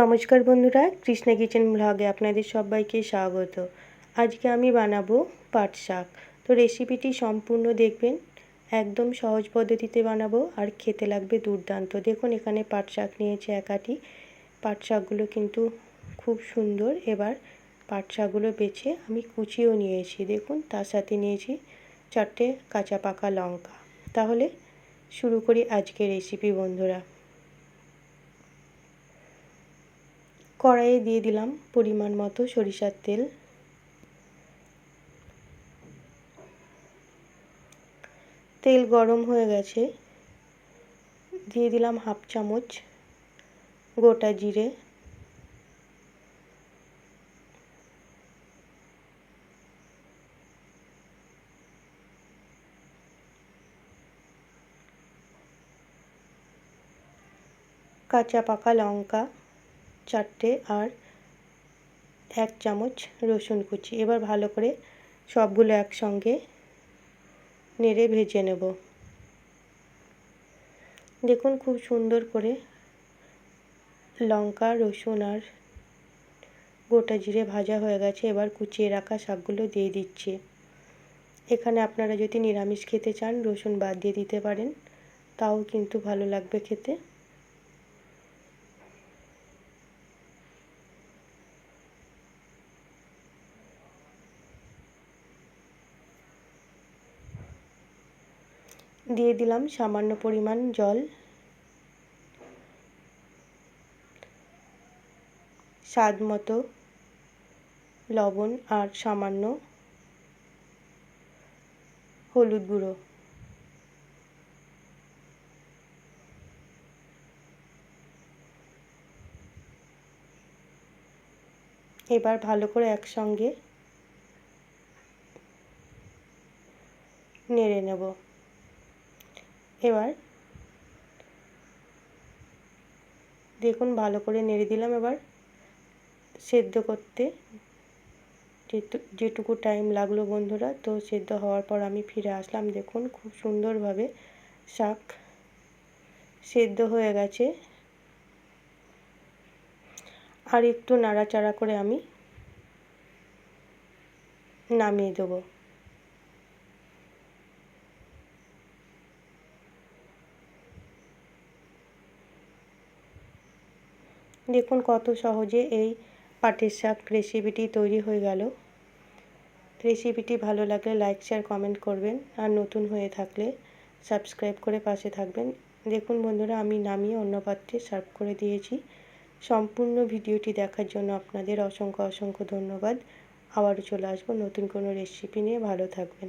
নমস্কার বন্ধুরা, কৃষ্ণা কিচেন ব্লগে আপনাদের সবাইকে স্বাগত। আজকে আমি বানাবো পাট শাক। তো রেসিপিটি সম্পূর্ণ দেখবেন, একদম সহজ পদ্ধতিতে বানাবো আর খেতে লাগবে দুর্দান্ত। দেখুন, এখানে পাট শাক নিয়েছে একাটি পাট শাকগুলো কিন্তু খুব সুন্দর। এবার পাট শাকগুলো বেছে আমি কুচিও নিয়েছি। দেখুন, তার সাথে নিয়েছি চারটে কাঁচা পাকা লঙ্কা। তাহলে শুরু করি আজকের রেসিপি বন্ধুরা। কড়াইয়ে দিয়ে দিলাম পরিমাণ মতো সরিষার তেল। তেল গরম হয়ে গেছে। দিয়ে দিলাম হাফ চামচ গোটা জিরে। কাঁচা পাকা লঙ্কা। চারটে আর এক চামচ রসুন কুচি। এবার ভালো করে সবগুলো একসঙ্গে নেড়ে ভেজে নেব। দেখুন খুব সুন্দর করে লঙ্কা, রসুন আর গোটা জিরে ভাজা হয়ে গেছে। এবার কুচিয়ে রাখা শাকগুলো দিয়ে দিচ্ছি। এখানে আপনারা যদি নিরামিষ খেতে চান, রসুন বাদ দিয়ে দিতে পারেন। তাও কিন্তু ভালো লাগবে খেতে। দিয়ে দিলাম সামান্য পরিমাণ জল। স্বাদ মতো লবণ আর সামান্য হলুদ গুঁড়ো। এবার ভালো করে একসঙ্গে নেড়ে নেব। এবার দেখুন, ভালো করে নেড়ে দিলাম এবার সেদ্ধ করতে। যেটুকু টাইম লাগল বন্ধুরা, তো সেদ্ধ হওয়ার পর আমি ফিরে আসলাম। দেখুন, খুব সুন্দরভাবে শাক সেদ্ধ হয়ে গেছে। আর একটু নাড়াচাড়া করে আমি নামিয়ে দেবো। দেখুন কত সহজে এই পাটের শাক রেসিপিটি তৈরি হয়ে গেল। রেসিপিটি ভালো লাগলে লাইক শেয়ার কমেন্ট করবেন। আর নতুন হয়ে থাকলে সাবস্ক্রাইব করে পাশে থাকবেন। দেখুন বন্ধুরা, আমি নামিয়ে অন্য পাত্রে সার্ভ করে দিয়েছি। সম্পূর্ণ ভিডিওটি দেখার জন্য আপনাদের অসংখ্য অসংখ্য ধন্যবাদ। আবারও চলে আসব নতুন কোনো রেসিপি নিয়ে। ভালো থাকবেন।